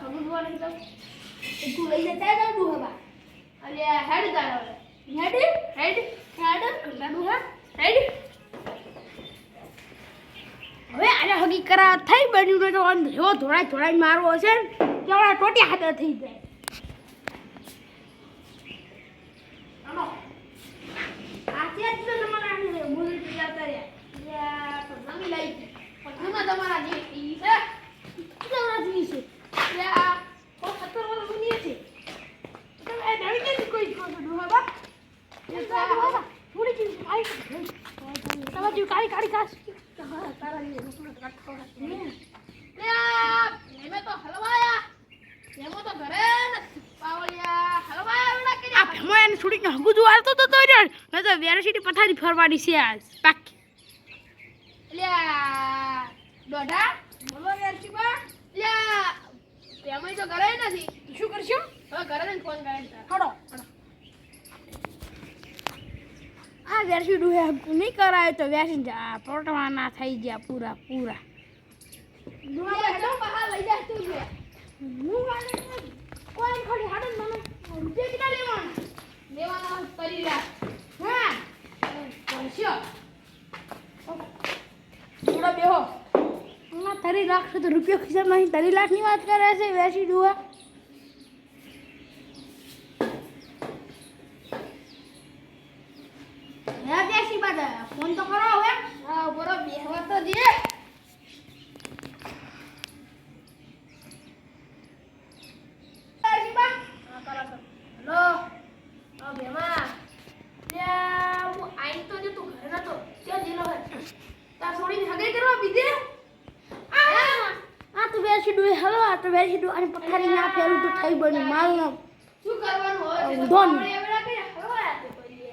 તું લઈ જતા જા ડુહા અલ્યા હેડ તારો હેડ હેડ હેડ ઘરના ડુહા હેડ હવે આને હગી કરા થઈ બન્યું તો આમ જો ધોળાઈ ધોળાઈ મારવો હશે ને કેવડા ટોટી હાથે થઈ જાય. જ તમારા આને બોલી તો જતા રહ્યા અલ્યા તો નવી લાઈ છે પણ જૂના તમારા જે ઈ છે કેવડા જીવી છે અલ્યા ઓ સત્તર વર્ષ જૂની છે તમે એ નવી કેવી કોઈ છો તો ડુહા બા એ તો આ ડુહા બા થોડી જીવી કાળી જેવી કાળી કાળી ઘાસ તારા જેવી તો કાઢતો હશે. તો હલવાયા એમાં તો ઘરે પાવળિયા હલવાયા વેડા કે આ ભેમો એને છોડીને હગું જો હાલતો તો તો ને તો વેરાસિટી પથારી ફરવાની છે આજ. પાકી અલ્યા દોઢા બોલો વેરશીબા અલ્યા તેમાં તો ઘરે નથી. શું કરશું? હવે ઘરે જઈને ફોન કરે ખડો હડો. આ વેરસી ડુહે નહીં કરાયો તો વેરસી જા પોટવાના થઈ ગયા પૂરા પૂરા. તરી લાખ તો રૂપિયો ખિસ્સામાં નહીં તરી લાખની વાત કરે છે વેસી ડુહા. હે બાદ ફોન તો કરો હવે. બરો બેહવા તો દે. અને પથારી ના ફેરું તો થઈ બની મારું શું કરવાનું હોય? ધોન. પાવળી એવડા કરે હલવાયા તે પછી